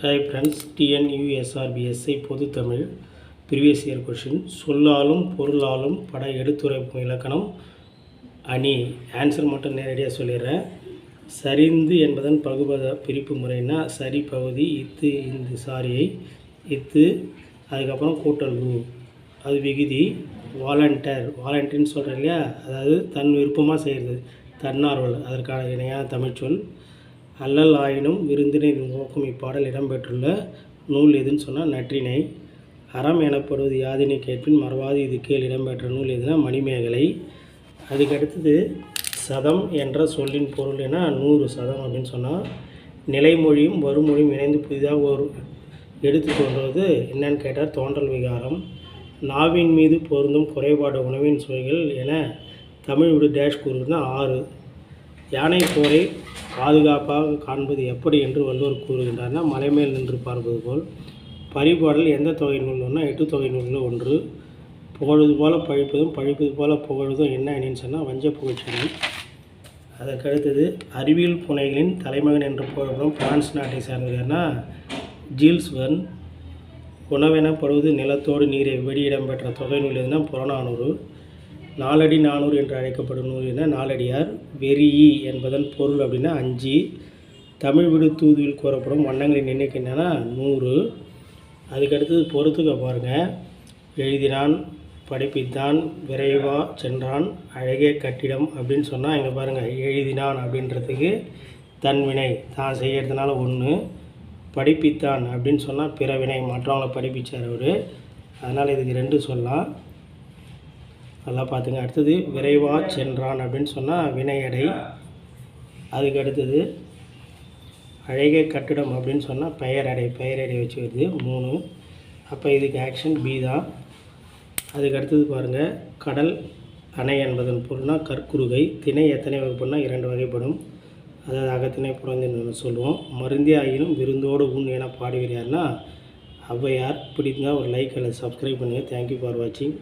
Hi friends TNUSRB SI பொதுத்தமிழ் previous year question சொல்லாலும் பொருளாலும் பட எடுத்துரைப்பு இலக்கணம் அணி. ஆன்சர் மட்டும் நேரடியாக சொல்லிடுறேன். சரிந்து என்பதன் பகுபத பிரிப்பு முறைனா சரி பகுதி இத்து இந்த சாரியை. இத்து அதுக்கப்புறம் கூட்டல் ரூ. அது விகுதி. வாலண்டர் வாலண்டின்னு சொல்கிறேன் இல்லையா? அதாவது தன் விருப்பமாக செய்கிறது தன்னார்வல் அதற்கான இணையான தமிழ்ச்சொல். அல்லல் ஆயினும் விருந்தினர் நோக்கும் இப்பாடல் இடம்பெற்றுள்ள நூல் எதுன்னு சொன்னால் நற்றினை. அறம் எனப்படுவது யாதினை கேட்பின் மறவாது இது கீழ் இடம்பெற்ற நூல் எதுனா மணிமேகலை. அதுக்கடுத்தது சதம் என்ற சொல்லின் பொருள் என நூறு சதம் அப்படின்னு சொன்னால் நிலைமொழியும் வறுமொழியும் இணைந்து புதிதாக ஒரு எடுத்து தோன்றுவது என்னன்னு கேட்டால் தோன்றல் விகாரம். நாவின் மீது பொருந்தும் குறைபாடு உணவின் சுவைகள் என தமிழ் விடு டேஷ் கூறுனா ஆறு. யானை போரை பாதுகாப்பாக காண்பது எப்படி என்று வள்ளுவர் கூறுகின்றார்னா மலை மேல் நின்று பார்ப்பது போல். பரிபாடல் எந்த தொகை நூல்னா எட்டு தொகை நூலில் ஒன்று. புகழுது போல பழிப்பதும் பழிப்பது போல புகழ்தும் என்ன என்னன்னு சொன்னால் வஞ்ச புகழ்ச்சி அதற்கடுத்தது அறிவியல் புனைகளின் தலைமகன் என்று புகழப்படும் பிரான்ஸ் நாட்டை சார்ந்ததுன்னா ஜீல்ஸ் வன் உணவெனப்படுவது நிலத்தோடு நீரை வெடி இடம்பெற்ற தொகை நூல் எதுனா புறநானூறு. நாலடி நானூறு என்று அழைக்கப்படும் நூல் என்ன? நாலடியார். வெறியி என்பதன் பொருள் அப்படின்னா அஞ்சு. தமிழ் விடு தூதுவில் கூறப்படும் வண்ணங்களின் எண்ணிக்கை என்னென்னா நூறு. அதுக்கடுத்தது பொறுத்துக்க பாருங்கள் எழுதினான் படிப்பித்தான் விரைவா சென்றான் அழகிய கட்டிடம் அப்படின்னு சொன்னால் இங்கே பாருங்கள் எழுதினான் அப்படின்றதுக்கு தன்வினை தான் செய்கிறதுனால ஒன்று படிப்பித்தான் அப்படின்னு சொன்னால் பிறவினை மற்றவங்கள படிப்பிச்சார் அவர். அதனால் இதுக்கு ரெண்டு சொல்லலாம். நல்லா பார்த்துங்க. அடுத்தது விரைவாக சென்றான் அப்படின்னு சொன்னால் வினையடை அதுக்கு அடுத்தது அழகிய கட்டிடம் அப்படின்னு சொன்னால் பெயரடை பெயரடை வச்சு வருது. மூணு. அப்போ இதுக்கு ஆக்ஷன் பி தான். அதுக்கு அடுத்தது பாருங்கள் கடல் அணை என்பதன் பொருள்னால் கற்குருகை. திணை எத்தனை வகைப்படுனா இரண்டு வகைப்படும். அதாவது அகத்திணை புறந்தின்னு சொல்லுவோம். மருந்தே ஆகினும் விருந்தோடு உண் என பாடுகிறார்னா ஔவையார் பிடித்தா ஒரு லைக் அல்லது சப்ஸ்கிரைப் பண்ணுங்கள் தேங்க்யூ ஃபார் வாட்சிங்